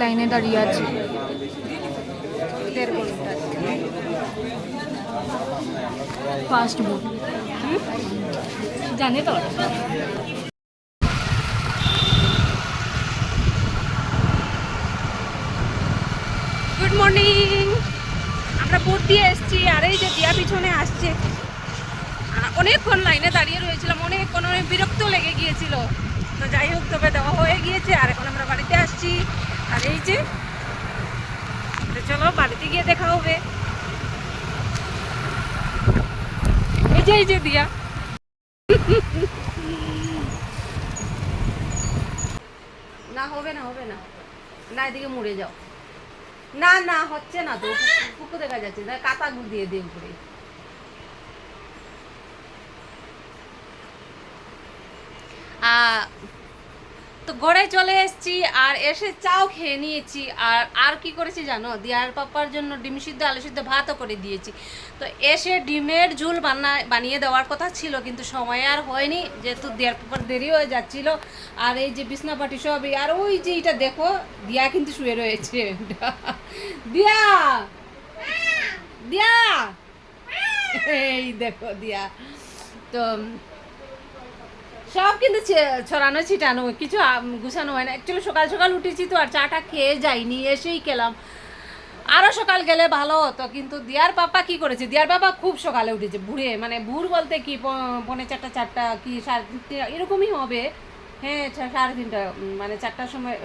লাইনে দাঁড়িয়ে আছি। দেড় বুক জানে তো? গুড মর্নিং আমরা বুট দিয়ে এসেছি, আর এই যে দিয়া পিছনে আসছে। অনেকক্ষণ লাইনে দাঁড়িয়ে রয়েছিলাম, অনেকক্ষণ অনেক বিরক্ত লেগে গিয়েছিল। তো যাই হোক, তবে দেওয়া হয়ে গিয়েছে আর এখন আমরা বাড়িতে আসছি আর এই যে তো চলো গিয়ে এই যে এই যে দিয়া না হবে না হবে না না এদিকে মুড়ে যাও না না হচ্ছে না তো পুকুর দেখা যাচ্ছে না কাতা দিয়ে দিয়ে উপরে আহ, তো ঘরে চলে এসেছি আর এসে চাও খেয়ে নিয়েছি। আর আর কি করেছি জানো? দিয়ার পাপার জন্য ডিম সিদ্ধ, আলু সিদ্ধ ভাতও করে দিয়েছি। তো এসে ডিমের ঝুল বানা বানিয়ে দেওয়ার কথা ছিল কিন্তু সময় আর হয়নি। যেহেতু দিয়ার পাপার দেরি হয়ে যাচ্ছিল। আর এই যে বিছনাপাটি সবই আর ওই যে এটা দেখো, দিয়া কিন্তু শুয়ে রয়েছে। দিয়া! দিয়া! এই দেখো দিয়া। তো সব কিন্তু ছড়ানো ছিটানো, কিছু গুছানো হয় না। অ্যাকচুয়ালি সকাল সকাল উঠেছি তো, আর চাটা খেয়ে যাইনি, এসেই খেলাম আরও সকাল গেলে ভালো হতো, কিন্তু দিয়ার পাপা কি করেছে? দিয়ার বাবা খুব সকালে উঠেছে, ভুরে। মানে ভুর বলতে কি পৌনে চারটা চারটা কি, সাড়ে তিনটে, এরকমই হবে। হ্যাঁ সাড়ে তিনটা মানে চারটার সময়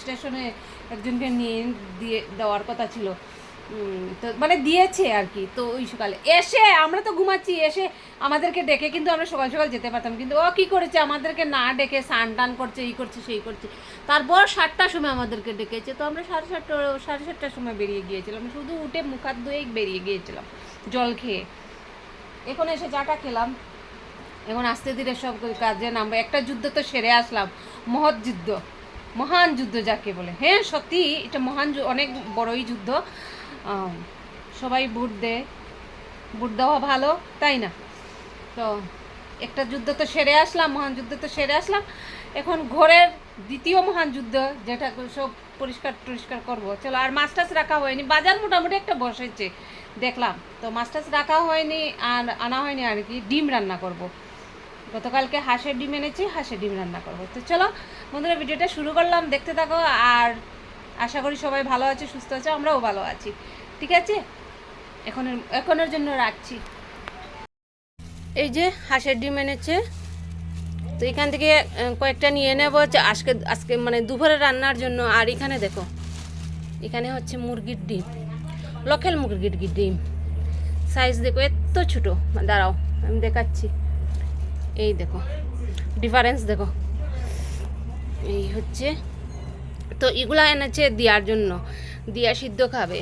স্টেশনে একজনকে নিয়ে দিয়ে দেওয়ার কথা ছিল। তো মানে দিয়েছে আর কি, তো ওই সকালে। এসে আমরা তো ঘুমাচ্ছি, এসে আমাদেরকে ডেকে কিন্তু আমরা সকাল সকাল যেতে পারতাম। কিন্তু ও কি করেছে? আমাদেরকে না ডেকে স্নান টান করছে এই করছে, সেই করছে। তারপর সাতটার সময় আমাদেরকে ডেকেছে। তো আমরা সাড়ে সাতটা, সাড়ে সাতটার সময় বেরিয়ে গিয়েছিলাম। শুধু উঠে মুখ হাত ধুয়েই বেরিয়ে গিয়েছিলাম, জল খেয়ে। এখন এসে চাটা খেলাম। এখন আস্তে ধীরে সব কাজে নামবো। একটা যুদ্ধ তো সেরে আসলাম। মহৎ যুদ্ধ। মহান যুদ্ধ যাকে বলে। হ্যাঁ সত্যি, এটা মহান অনেক বড়ই যুদ্ধ। সবাই ভোট দেয় ভোট দেওয়া ভালো, তাই না? তো একটা যুদ্ধ তো সেরে আসলাম, মহান যুদ্ধ তো সেরে আসলাম। এখন ঘরের দ্বিতীয় মহান যুদ্ধ, যেটা সব পরিষ্কার টরিষ্কার করব। চলো, আর মাছ টাছ রাখা হয়নি। বাজার মোটামুটি একটা বসেছে, দেখলাম। তো মাছ টাছ রাখা হয়নি, আর আনা হয়নি আর কি, ডিম রান্না করব। গতকালকে হাঁসের ডিম এনেছি, হাঁসের ডিম রান্না করব। তো চলো, বন্ধুরা, ভিডিওটা শুরু করলাম। দেখতে থাকো, আর আশা করি সবাই ভালো আছে, সুস্থ আছে, আমরাও ভালো আছি। ঠিক আছে? এখনের এখনের জন্য রাখছি। এই যে হাঁসের ডিম এনেছে। তো এখান থেকে কয়েকটা নিয়ে নেব আজকে আজকে মানে দুপুরে রান্নার জন্য। আর এখানে দেখো, এখানে হচ্ছে মুরগির ডিম। লোকাল মুরগির ডিম? সাইজ দেখো, এত ছোটো। দাঁড়াও, আমি দেখাচ্ছি। এই দেখো, ডিফারেন্স দেখো। এই হচ্ছে তো এগুলো এনেছে দেওয়ার জন্য। দিয়া সিদ্ধ খাবে।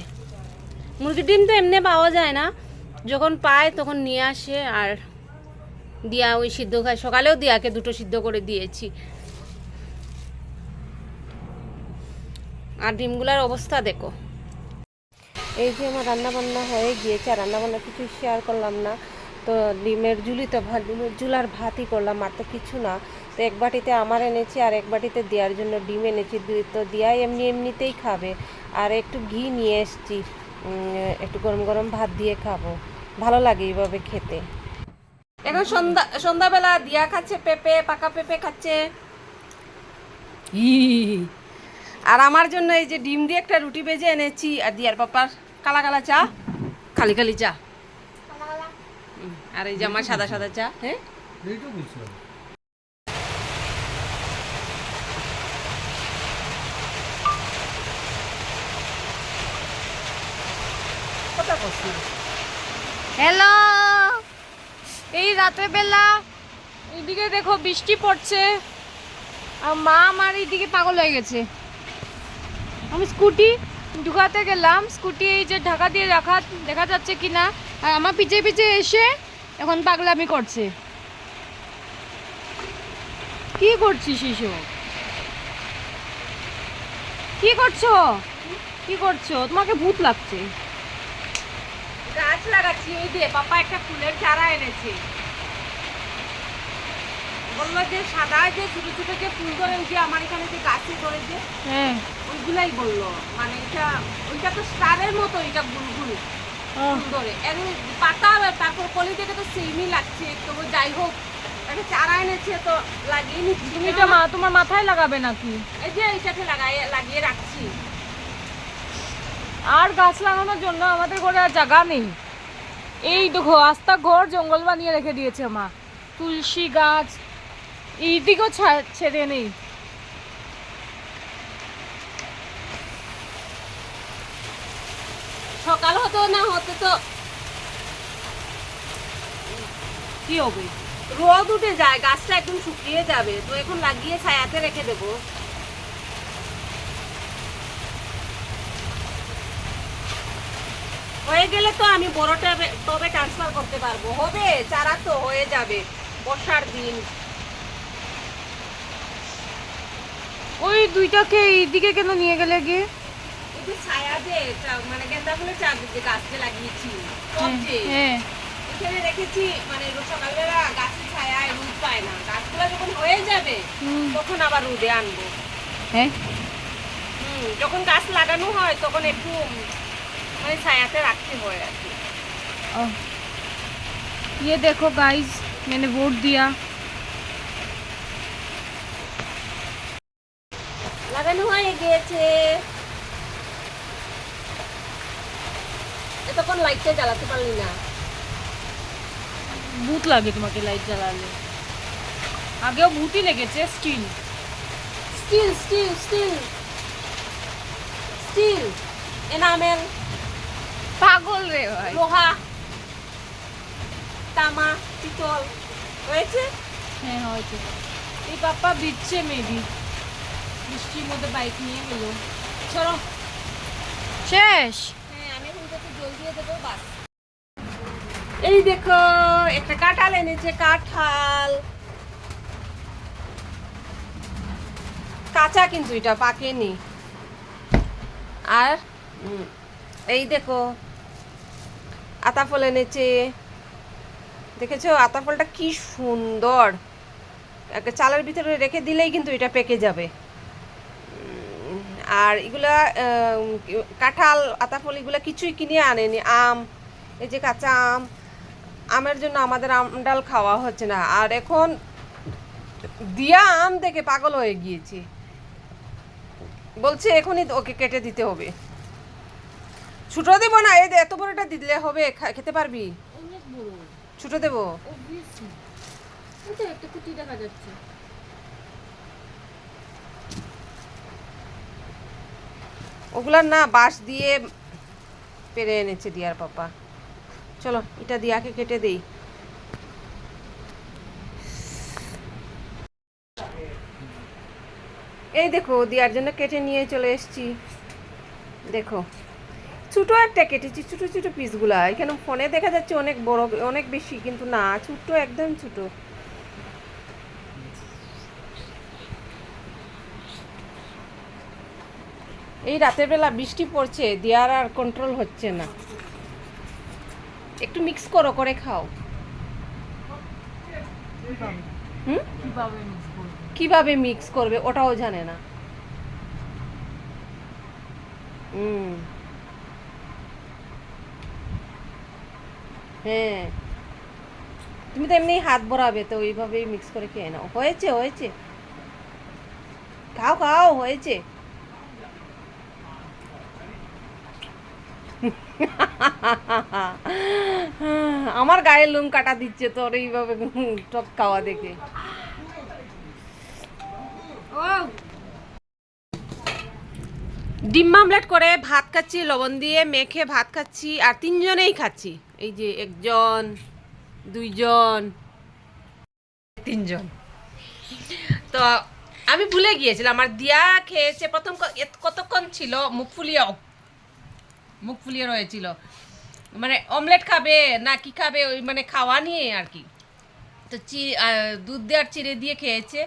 মুরগির ডিম তো এমনি পাওয়া যায় না। যখন পায় তখন নিয়ে আসে আর দিয়া ওই সিদ্ধ খায়। সকালেও দিয়াকে দুটো সিদ্ধ করে দিয়েছি। আর ডিমগুলার অবস্থা দেখো। এই যে আমার রান্না বান্না হয়ে গিয়েছে। আর রান্না বান্না কিছু শেয়ার করলাম না। তো ডিমের জুলি তো ভাত ডিমের জুলার ভাতই করলাম আর তো কিছু না। তো এক বাটিতে আমার এনেছি আর এক বাটিতে দেওয়ার জন্য ডিম এনেছি। তো দিয়া এমনি এমনিতেই খাবে। আর একটু ঘি নিয়ে এসছি। একটু গরম গরম ভাত দিয়ে খাব। ভালো লাগে এইভাবে খেতে। এখন সন্ধ্যা সন্ধ্যাবেলা দিয়া খাচ্ছে পেঁপে পাকা পেঁপে খাচ্ছে। আর আমার জন্য এই যে ডিম দিয়ে একটা রুটি ভেজে এনেছি। আর দিয়ার পাপার কালা কালা চা। খালি খালি চা। আর এই যে আমার সাদা সাদা চা হ্যাঁ? হ্যালো! এই রাতের বেলা এইদিকে দেখো বৃষ্টি পড়ছে আর মা আমার এইদিকে পাগল হয়ে গেছে। আমি স্কুটি ঢুকাতে গেলাম স্কুটি এই যে ঢাকা দিয়ে রাখা দেখা যাচ্ছে কিনা আর আমার পিছে পিছে এসে এখন পাগলামি করছে। কি করছিস শিশু কি করছ? কি করছ? তোমাকে ভূত লাগছে। গাছ লাগাচ্ছি ওই দিয়ে পাপা একটা ফুলের চারা এনেছে। বলল যে সাদা যে ছোট ছোট যে ফুল ধরে ওই যে আমার এখানে যে গাছে ধরে যে হ্যাঁ। ওইগুলাই বলল। মানে এটা ওইটা তো স্টারের মতো এটা গুলগুল পাতা তারপর কলি থেকে তো সেমই লাগছে তবু যাই হোক একটা চারা এনেছে তো লাগিয়ে নিচ্ছি। এটা মা তোমার মাথায় লাগাবে নাকি? এই যে এইটাকে লাগাই লাগিয়ে রাখছি। আর গাছ লাগানোর জন্য আমাদের ঘরে আর জায়গা নেই। এই দেখো আস্তা ঘর জঙ্গল বানিয়ে রেখে দিয়েছে মা। তুলসী গাছ এইদিকেও ছেড়ে নেই সকাল হতো না হতে তো কি হবে? রোদ উঠে যায়, গাছটা একদম শুকিয়ে যাবে। তো এখন লাগিয়ে ছায়াতে রেখে দেবো। হয়ে গেলে তো আমি বড় টবে টবে ট্রান্সফার করতে পারব। হবে, চারা তো হয়ে যাবে বর্ষার দিন। ওই দুইটাকে এইদিকে কেন নিয়ে গেলে গিয়ে এই যে ছায়া যে চা- মানে গেন্দা ফুলের চারদিকে গাছটা লাগিয়েছি টব যে হ্যাঁ এখানে রেখেছি মানে রোজ সকালবেলা গাছের ছায়ায় রোদ পায় না গাছগুলো যখন হয়ে যাবে হুম। তখন আবার রোদে আনবো হ্যাঁ হুম, যখন গাছ লাগানো হয় তখন একটু উম, মানে ছায়াতে রাখতে হয় আর কি ओह, ये देखो गाइस मैंने वोट दिया লাগানো হয়ে গিয়েছে এতক্ষণ লাইটটা জ্বালাতে পারলি না। ভূত লাগে তোমাকে লাইট জ্বালালে। আগেও ভূতই লেগেছে steel steel steel steel steel enamel পাগল রে ভাই। লোহা। তামা পিতল। হয়েছে? হ্যাঁ হয়তো এই পাপ্পা দিচ্ছে মেবি বৃষ্টির মধ্যে বাইক নিয়ে গেল। চলো। শেষ হ্যাঁ আমি এখন একটু জল এই দেখো, একটা কাঁঠাল এনেছে, কাঁঠাল। কাঁচা কিন্তু এটা, পাকেনি। আর এই দেখো আতা ফল এনেছে। দেখেছ আতা ফলটা কি সুন্দর। একটা চালের ভিতরে রেখে দিলেই কিন্তু এটা পেকে যাবে। আর এগুলা কাঁঠাল আতাফল এগুলা কিছুই কিনে আনেনি। আম এই যে কাঁচা আম আমের জন্য আমাদের আম ডাল খাওয়া হচ্ছে না। আর এখন দিয়া আম দেখে পাগল হয়ে গিয়েছি। বলছে এখনই ওকে কেটে দিতে হবে। ছুটো দেবো না এই এত বড়টা দিলে হবে খেতে পারবি? ছুটো দেবো। একটা দেখা যাচ্ছে। ওগুলার না বাঁশ দিয়ে পেরে এনেছে দিয়ার পাপা। চলো, এটা দিয়াকে কেটে দেই। এই দেখো, দিয়ার জন্য কেটে নিয়ে চলে এসেছি। দেখো, ছোটো একটা কেটেছি, ছোটো ছোটো পিসগুলা। এখানে ফোনে দেখা যাচ্ছে অনেক বড়, অনেক বেশি, কিন্তু না ছোট্ট একদম ছোটো। এই রাতের বেলা বৃষ্টি পড়ছে দেওয়ার আর কন্ট্রোল হচ্ছে না। একটু মিক্স করো করে খাও। হুম? কীভাবে মিক্স করবে? ওটাও জানে না। হুম। হ্যাঁ। তুমি তো এমনি হাত ভরাবে তো ওইভাবেই মিক্স করে খেয়ে নাও। হয়েছে হয়েছে। খাও খাও হয়েছে। আমার গায়ের লোম কাটা দিচ্ছে তোর এইভাবে টক খাওয়া দেখে। ডিম মামলেট করে ভাত খাচ্ছি, লবণ দিয়ে মেখে ভাত খাচ্ছি, আর তিনজনেই খাচ্ছি। এই যে একজন, দুইজন, তিনজন। তো আমি ভুলে গিয়েছিলাম, আমার দিয়া খেয়েছে, প্রথম কতক্ষণ ছিল? মুখ ফুলিয়ে মুখ ফুলিয়ে রয়েছিল। মানে অমলেট খাবে না কি খাবে ওই মানে খাওয়া নিয়ে আর কি। তো চি দুধ আর চিড়ে দিয়ে খেয়েছে।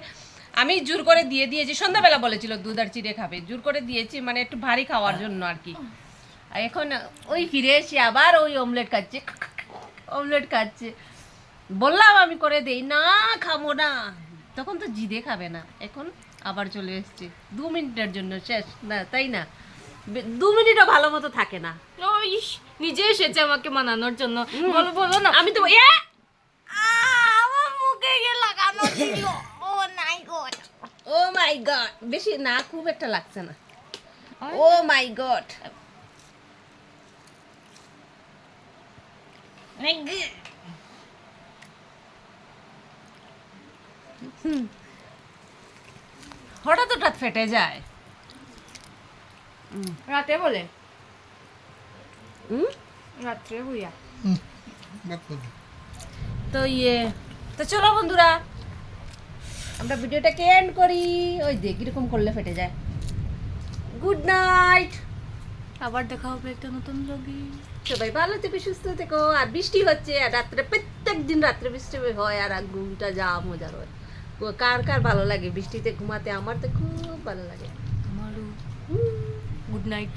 আমি জোর করে দিয়ে দিয়েছি। সন্ধ্যাবেলা বলেছিল দুধ আর চিড়ে খাবে। জোর করে দিয়েছি মানে একটু ভারী খাওয়ার জন্য আর কি। আর এখন ওই ফিরে এসে আবার ওই অমলেট খাচ্ছে। অমলেট খাচ্ছে। বললাম আমি করে দেই। না, খাব না। তখন তো জিদে খাবে না। এখন আবার চলে এসছে। দু মিনিটের জন্য শেষ। না, তাই না? দু মিনিটও ভালো মতো থাকে না। ও ইস নিজে এসেছে আমাকে মানানোর জন্য। বলো বলো না। আমি তো এ আমার মুখে গিয়ে লাগানো ছিল। ও নাই গড ও মাই গড বেশি না খুব একটা লাগছে না। ও মাই গড হঠাৎ হঠাৎ ফেটে যায়। রাতে বলে? রাত্রে হইয়া তো ইয়ে তো চলো বন্ধুরা আমরা ভিডিওটাকে এন্ড করি? ওই দেখ কীরকম করলে ফেটে যায়। গুড নাইট আবার দেখা হবে একটা নতুন লগি সবাই ভালো থেকো সুস্থ থেকো। আর বৃষ্টি হচ্ছে আর রাত্রে প্রত্যেক দিন রাত্রে বৃষ্টি হয় আর আর ঘুমটা যা মজার হয়। কার কার ভালো লাগে বৃষ্টিতে ঘুমাতে? আমার তো খুব ভালো লাগে। আমারও। Good night